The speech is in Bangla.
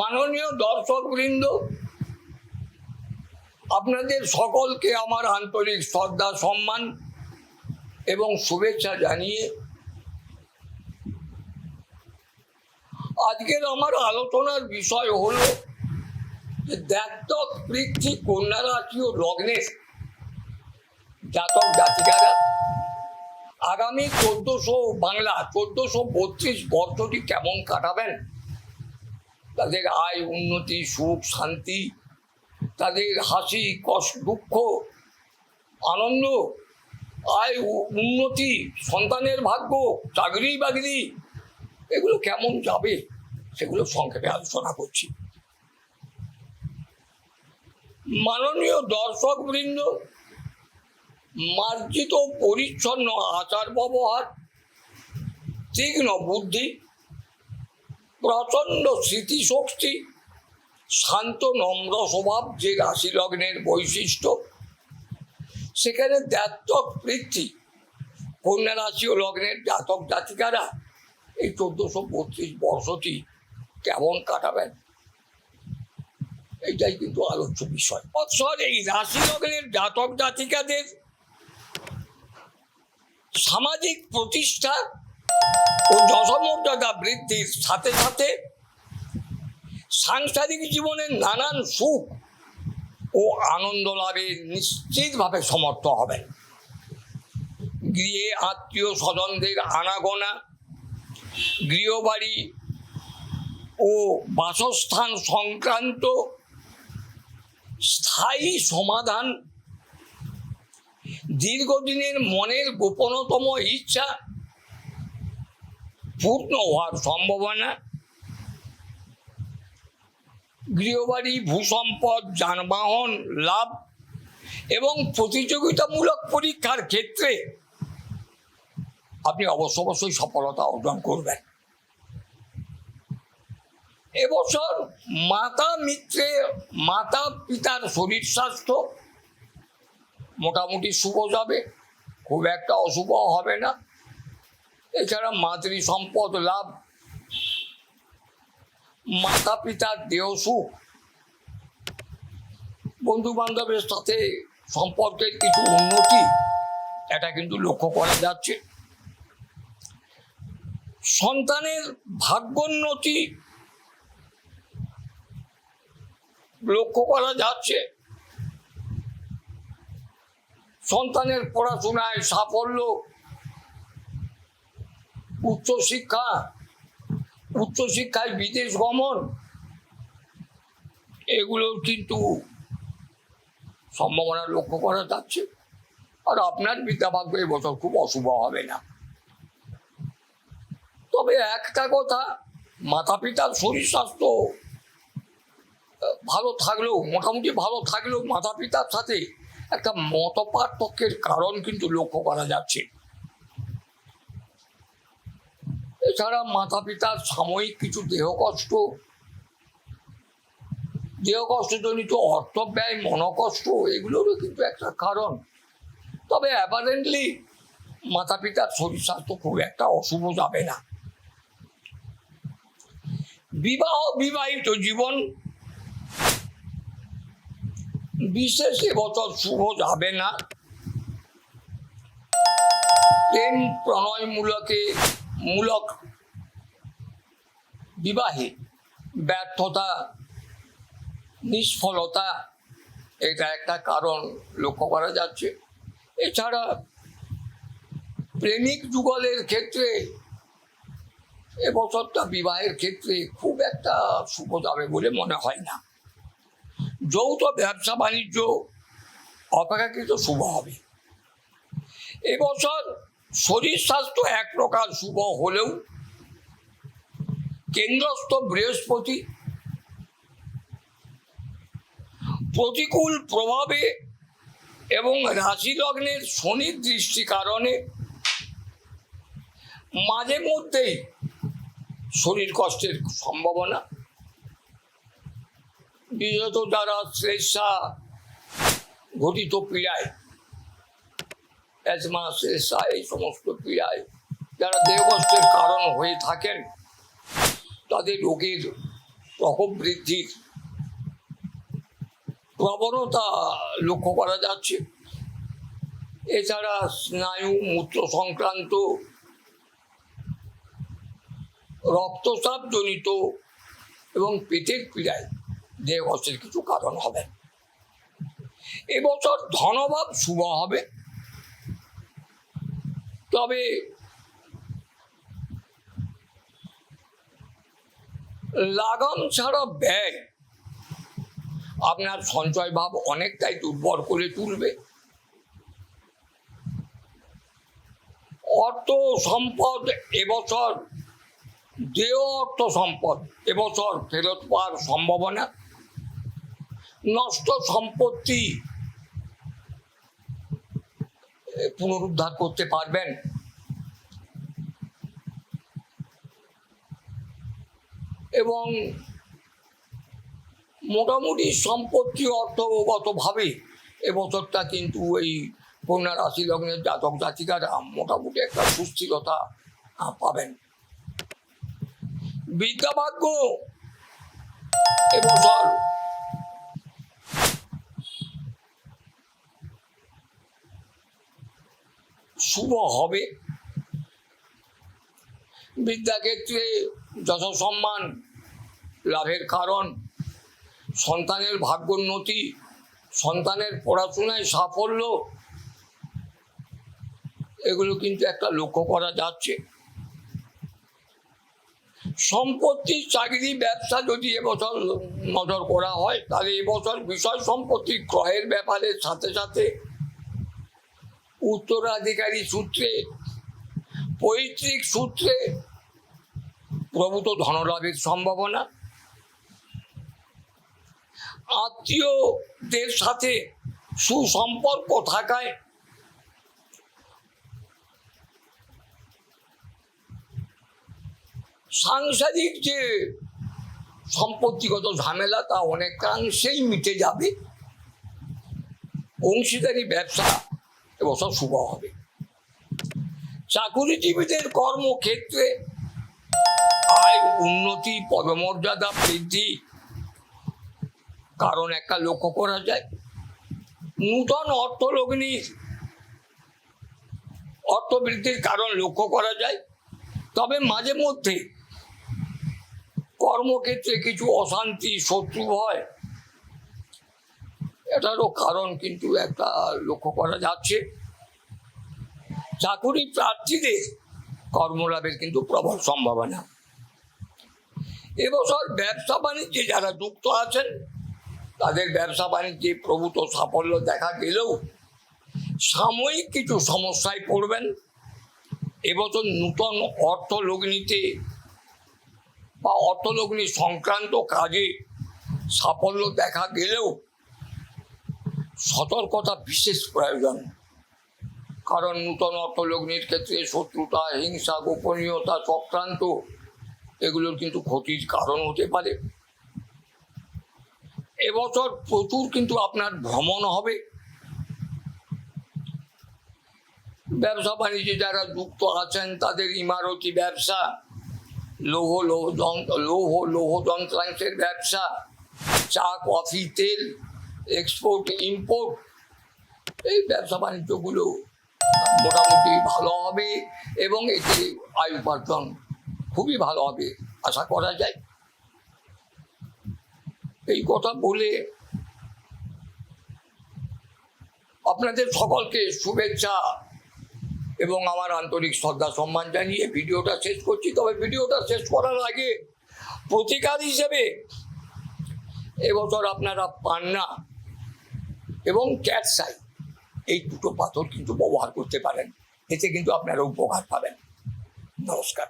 মাননীয় দর্শকবৃন্দ, আপনাদের সকলকে আমার আন্তরিক শ্রদ্ধা, সম্মান এবং শুভেচ্ছা জানিয়ে আজকের আমার আলোচনার বিষয় হলো যে দ্যাত্তক পৃথ্বী কন্যা রাশি ও লগ্নের জাতক জাতিকারা আগামী চোদ্দশো বাংলা, চোদ্দশো বত্রিশ বর্ষটি কেমন কাটাবেন? তাদের আয়, উন্নতি, সুখ, শান্তি, তাদের হাসি কষ্ট দুঃখ, আনন্দ, আয় উন্নতি, সন্তানের ভাগ্য, চাকরি বাকরি, এগুলো কেমন যাবে সেগুলো সংক্ষেপে আলোচনা করছি। মাননীয় দর্শক বৃন্দ, মার্জিত, পরিচ্ছন্ন আচার ব্যবহার তীক্ষ্ণ বুদ্ধি প্রচণ্ড স্মৃতিশক্তি, শান্ত, নম্র স্বভাব যে রাশি লগ্নের বৈশিষ্ট্য। সেখানে দ্যাত্তক পৃথ্বী কন্যা রাশি ও লগ্নের জাতক জাতিকারা এই চোদ্দশো বত্রিশ বর্ষটি কেমন কাটাবেন? এইটাই কিন্তু আলোচ্য বিষয়। বৎসর এই রাশি লগ্নের জাতক জাতিকাদের সামাজিক প্রতিষ্ঠা ও যশমর্যাদা বৃদ্ধির সাথে সাথে সাংসারিক জীবনের নানান সুখ ও আনন্দ লাভে নিশ্চিতভাবে সমর্থ হবেন। গৃহে আত্মীয় স্বজনদের আনাগোনা, গৃহবাড়ি ও বাসস্থান সংক্রান্ত স্থায়ী সমাধান, দীর্ঘদিনের মনের গোপনতম ইচ্ছা পূর্ণ হওয়ার সম্ভাবনা। গৃহবাড়ি, ভূসম্পদ, যানবাহন, লাভ এবং প্রতিযোগিতামূলক পরীক্ষার ক্ষেত্রে আপনি অবশ্য অবশ্যই সফলতা অর্জন করবেন। এবছর মাতা মিত্রে মাতা পিতার শরীর স্বাস্থ্য মোটামুটি শুভ যাবে, খুব একটা অশুভ হবে না। এছাড়া মাতৃ সম্পদ লাভ মাতা পিতার দেহ সুখ বন্ধু বান্ধবের সাথে সম্পর্কের কিছু উন্নতি, এটা কিন্তু লক্ষ্য করা যাচ্ছে। সন্তানের ভাগ্যোন্নতি লক্ষ্য করা যাচ্ছে। সন্তানের পড়াশোনায় সাফল্য উচ্চশিক্ষা, উচ্চশিক্ষায় বিদেশ গমন এগুলোর কিন্তু সম্ভাবনা লক্ষ্য করা যাচ্ছে। আর আপনার বিদ্যাভাগ্য এবছর খুব অশুভ হবে না। তবে একটা কথা মাতা পিতার শরীর স্বাস্থ্য ভালো থাকলেও, মোটামুটি ভালো থাকলেও মাতা পিতার সাথে একটা মত পার্থক্যের কারণ কিন্তু লক্ষ্য করা যাচ্ছে। এছাড়া মাতা পিতার সাময়িক কিছু দেহ কষ্ট, দেহ কষ্টজনিত অর্থ ব্যয়, মনকষ্ট, এগুলোরও কিন্তু একটা কারণ। তবে অ্যাপারেন্টলি মাতা পিতার শরীর স্বাস্থ্য খুব একটা অশুভ যাবে না। বিবাহ বিবাহিত জীবন বিশেষ এবছর শুভ যাবে না। প্রেম প্রণয় মূলকে মূলক বিবাহে ব্যর্থতা, নিষ্ফলতা, এটা একটা কারণ লক্ষ্য করা যাচ্ছে। এছাড়া প্রেমিক যুগলের ক্ষেত্রে এবছরটা বিবাহের ক্ষেত্রে খুব একটা শুভ যাবে বলে মনে হয় না। যৌথ ব্যবসা বাণিজ্য অপেক্ষাকৃত শুভ হবে। এবছর শরীর স্বাস্থ্য এক প্রকার শুভ হলেও কেন্দ্রস্থ বৃহস্পতি। প্রতিকূল প্রভাবে এবং রাশি লগ্নের শনির দৃষ্টি কারণে মাঝে মধ্যেই শরীর কষ্টের সম্ভাবনা। বিশেষত যারা শ্লেষা ঘটিত পীড়ায়, অ্যাজমা, শ্লেষা, এই সমস্ত পীড়ায় যারা দেহ কষ্টের কারণ হয়ে থাকেন তাদের রোগের প্রকবৃদ্ধির প্রবণতা লক্ষ্য করা যাচ্ছে। এছাড়া স্নায়ু মূত্র সংক্রান্ত রক্তচাপজনিত এবং পেটের পীড়ায় দেহ কষ্টের কিছু কারণ হবে। এবছর ধনভাব শুভ হবে। তবে লাগাম ছাড়া ব্যয়। আপনার সঞ্চয় ভাব অনেকটাই দুর্বল করে তুলবে। অর্থ সম্পদ এবছর দেহ অর্থ সম্পদ এবছর ফেরত পাওয়ার সম্ভাবনা। নষ্ট সম্পত্তি পুনরুদ্ধার করতে পারবেন। এবং মোটামুটি সম্পত্তি অর্থগতভাবে এবছরটা কিন্তু এই কন্যা রাশি লগ্নের জাতক জাতিকারা মোটামুটি একটা সুস্থিরতা পাবেন। বিদ্যাভাগ্য এবছর শুভ হবে। বিদ্যাক্ষেত্রে যত সম্মান লাভের কারণ। সন্তানের ভাগ্যোন্নতি, সন্তানের পড়াশোনায় সাফল্য, এগুলো কিন্তু একটা লক্ষ্য করা যাচ্ছে। সম্পত্তি, চাকরি, ব্যবসা যদি এবছর নজর করা হয়, তাহলে এবছর বিষয় সম্পত্তি ক্রয়ের ব্যাপারে সাথে সাথে উত্তরাধিকারী সূত্রে পৈতৃক সূত্রে প্রভূত ধনলাভের সম্ভাবনা। আত্মীয়দের সাথে সুসম্পর্ক থাকায় সাংসারিক যে সম্পত্তিগত ঝামেলা, তা অনেকাংশেই মিটে যাবে। অংশীদারি ব্যবসা এবছর শুভ হবে। চাকুরিজীবীদের কর্মক্ষেত্রে আয়, উন্নতি, পদমর্যাদা বৃদ্ধি। কারণ একটা লক্ষ্য করা যায়, নূতন অর্থলগ্নির অর্থবৃদ্ধির কারণ লক্ষ্য করা যায়। তবে মাঝে মধ্যে কর্মক্ষেত্রে কিছু অশান্তি, শত্রু হয়। এটারও কারণ কিন্তু একটা লক্ষ্য করা যাচ্ছে। চাকুরি প্রার্থীদের কর্মলাভের কিন্তু প্রবল সম্ভাবনা। এবছর ব্যবসা বাণিজ্যে যারা যুক্ত আছেন, তাদের ব্যবসা বাণিজ্যে প্রভূত সাফল্য দেখা গেলেও সাময়িক কিছু সমস্যায় পড়বেন। এবছর নূতন অর্থলগ্নিতে বা অর্থলগ্নি সংক্রান্ত কাজে সাফল্য দেখা গেলেও সতর্কতা বিশেষ প্রয়োজন। কারণ নূতন অর্থলগ্নির ক্ষেত্রে শত্রুতা, হিংসা, গোপনীয়তা, চক্রান্ত, এগুলোর কিন্তু ক্ষতির কারণ হতে পারে। এবছর প্রচুর কিন্তু আপনার ভ্রমণ হবে। ব্যবসা বাণিজ্যে যারা যুক্ত আছেন, তাদের ইমারতি ব্যবসা, লৌহ লৌহ লৌহ লৌহ যন্ত্রাংশের ব্যবসা, চা, কফি, তেল, এক্সপোর্ট, ইম্পোর্ট, এই ব্যবসা বাণিজ্যগুলো মোটামুটি ভালো হবে এবং এতে আয় উপার্জন খুবই ভালো হবে, আশা করা যায়। এই কথা বলে আপনাদের সকলকে শুভেচ্ছা এবং আমার আন্তরিক শ্রদ্ধা সম্মান জানিয়ে ভিডিওটা শেষ করছি। তবে ভিডিওটা শেষ করার আগে প্রতিকার হিসেবে এবছর আপনারা পান্না এবং ক্যাটসাই এই দুটো পাথর কিন্তু ব্যবহার করতে পারেন। এতে কিন্তু আপনারা উপকার পাবেন। নমস্কার।